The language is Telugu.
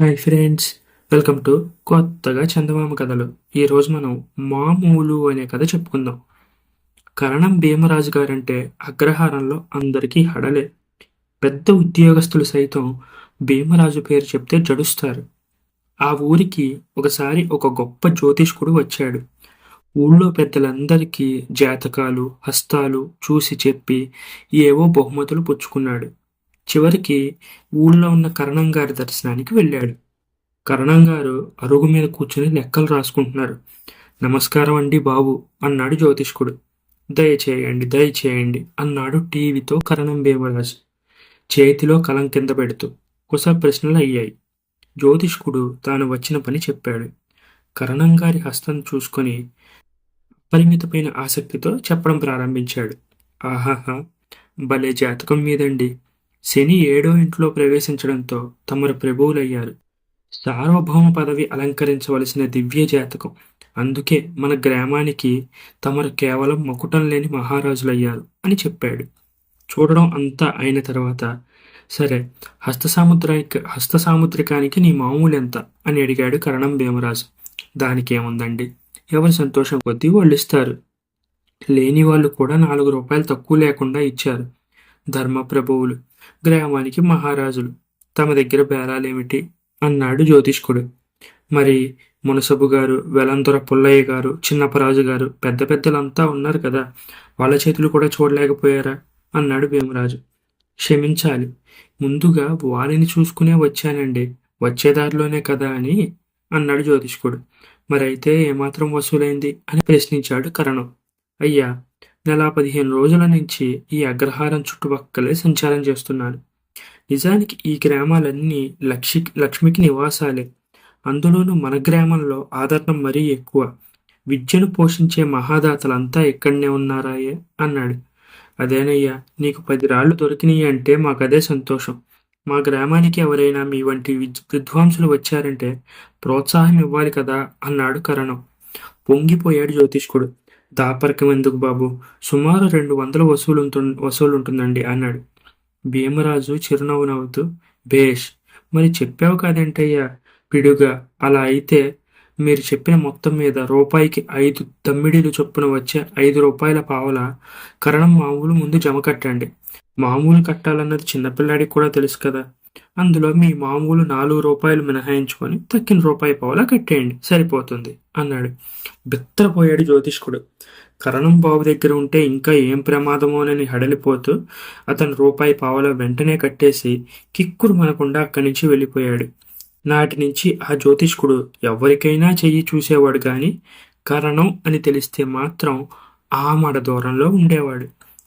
హాయ్ ఫ్రెండ్స్ వెల్కమ్ టు కొత్తగా చందమామ కథలు. ఈరోజు మనం మామూలు అనే కథ చెప్పుకుందాం. కరణం భీమరాజు గారంటే అగ్రహారంలో అందరికీ హడలే. పెద్ద ఉద్యోగస్తులు సైతం భీమరాజు పేరు చెప్తే జడుస్తారు. ఆ ఊరికి ఒకసారి ఒక గొప్ప జ్యోతిష్కుడు వచ్చాడు. ఊళ్ళో పెద్దలందరికీ జాతకాలు హస్తాలు చూసి చెప్పి ఏవో బహుమతులు పుచ్చుకున్నాడు. చివరికి ఊళ్ళో ఉన్న కరణం గారి దర్శనానికి వెళ్ళాడు. కరణం గారు అరుగు మీద కూర్చుని లెక్కలు రాసుకుంటున్నారు. నమస్కారం అండి బాబు అన్నాడు జ్యోతిష్కుడు. దయచేయండి దయచేయండి అన్నాడు టీవీతో కరణం భీమరాజు. చేతిలో కలం కింద పెడుతూ కుస ప్రశ్నలు అయ్యాయి. జ్యోతిష్కుడు తాను వచ్చిన పని చెప్పాడు. కరణం గారి హస్తం చూసుకొని పరిమితమైన ఆసక్తితో చెప్పడం ప్రారంభించాడు. ఆహాహా భలే జాతకం మీదండి. శని ఏడో ఇంట్లో ప్రవేశించడంతో తమరు ప్రభువులయ్యారు. సార్వభౌమ పదవి అలంకరించవలసిన దివ్య జాతకం. అందుకే మన గ్రామానికి తమరు కేవలం మకుటం లేని మహారాజులయ్యారు అని చెప్పాడు. చూడడం అంతా అయిన తర్వాత సరే హస్త హస్తసాముద్రికానికి హస్త సాముద్రికానికి నీ మామూలు ఎంత అని అడిగాడు కరణం భీమరాజు. దానికి ఏముందండి ఎవరి సంతోషం? కొద్దీ వాళ్ళు ఇస్తారు. లేని వాళ్ళు కూడా నాలుగు రూపాయలు తక్కువ లేకుండా ఇచ్చారు. ధర్మ ప్రభువులు గ్రామానికి మహారాజులు. తమ దగ్గర బేరాలేమిటి? అన్నాడు జ్యోతిష్కుడు. మరి మునసబు గారు వెలంతుర పుల్లయ్య గారు చిన్నపరాజు గారు పెద్ద పెద్దలంతా ఉన్నారు కదా వాళ్ళ చేతులు కూడా చూడలేకపోయారా? అన్నాడు భీమరాజు. క్షమించాలి. ముందుగా వారిని చూసుకునే వచ్చానండి. వచ్చేదారిలోనే కదా అని అన్నాడు జ్యోతిష్కుడు. మరైతే ఏమాత్రం వసూలైంది అని ప్రశ్నించాడు కరణం. అయ్యా నెల పదిహేను రోజుల నుంచి ఈ అగ్రహారం చుట్టుపక్కలే సంచారం చేస్తున్నాను. నిజానికి ఈ గ్రామాలన్నీ లక్ష్మి లక్ష్మికి నివాసాలే. అందులోనూ మన గ్రామంలో ఆదరణ మరీ ఎక్కువ. విద్యను పోషించే మహాదాతలంతా ఇక్కడనే ఉన్నారాయే? అన్నాడు. అదేనయ్యా నీకు పది రాళ్ళు దొరికినాయి అంటే మాకదే సంతోషం. మా గ్రామానికి ఎవరైనా మీ వంటి విద్వాంసులు వచ్చారంటే ప్రోత్సాహం ఇవ్వాలి కదా? అన్నాడు కరణం. పొంగిపోయాడు జ్యోతిష్కుడు. దాపరికం ఎందుకు బాబు? సుమారు రెండు వందల వసూలు వసూలు ఉంటుందండి అన్నాడు. భీమరాజు చిరునవ్వు నవ్వుతూ భేష్ మరి చెప్పావు కాదంటయ్యా? పిడుగా అలా అయితే మీరు చెప్పిన మొత్తం మీద రూపాయికి ఐదు దమ్మిడీలు చొప్పున వచ్చే ఐదు రూపాయల పావల కరణం మామూలు ముందు జమ కట్టండి. మామూలు కట్టాలన్నది చిన్నపిల్లాడికి కూడా తెలుసు కదా. అందులో మీ మామూలు నాలుగు రూపాయలు మినహాయించుకొని తక్కిన రూపాయి పావులా కట్టేయండి. సరిపోతుంది అన్నాడు. బిత్తరపోయాడు జ్యోతిష్కుడు. కరణం బాబు దగ్గర ఉంటే ఇంకా ఏం ప్రమాదమోనని హడలిపోతూ అతను రూపాయి పావుల వెంటనే కట్టేసి కిక్కురు మనకుండా అక్కడి నుంచి వెళ్ళిపోయాడు. నాటి నుంచి ఆ జ్యోతిష్కుడు ఎవరికైనా చెయ్యి చూసేవాడు కానీ కరణం అని తెలిస్తే మాత్రం ఆ మడ దూరంలో ఉండేవాడు.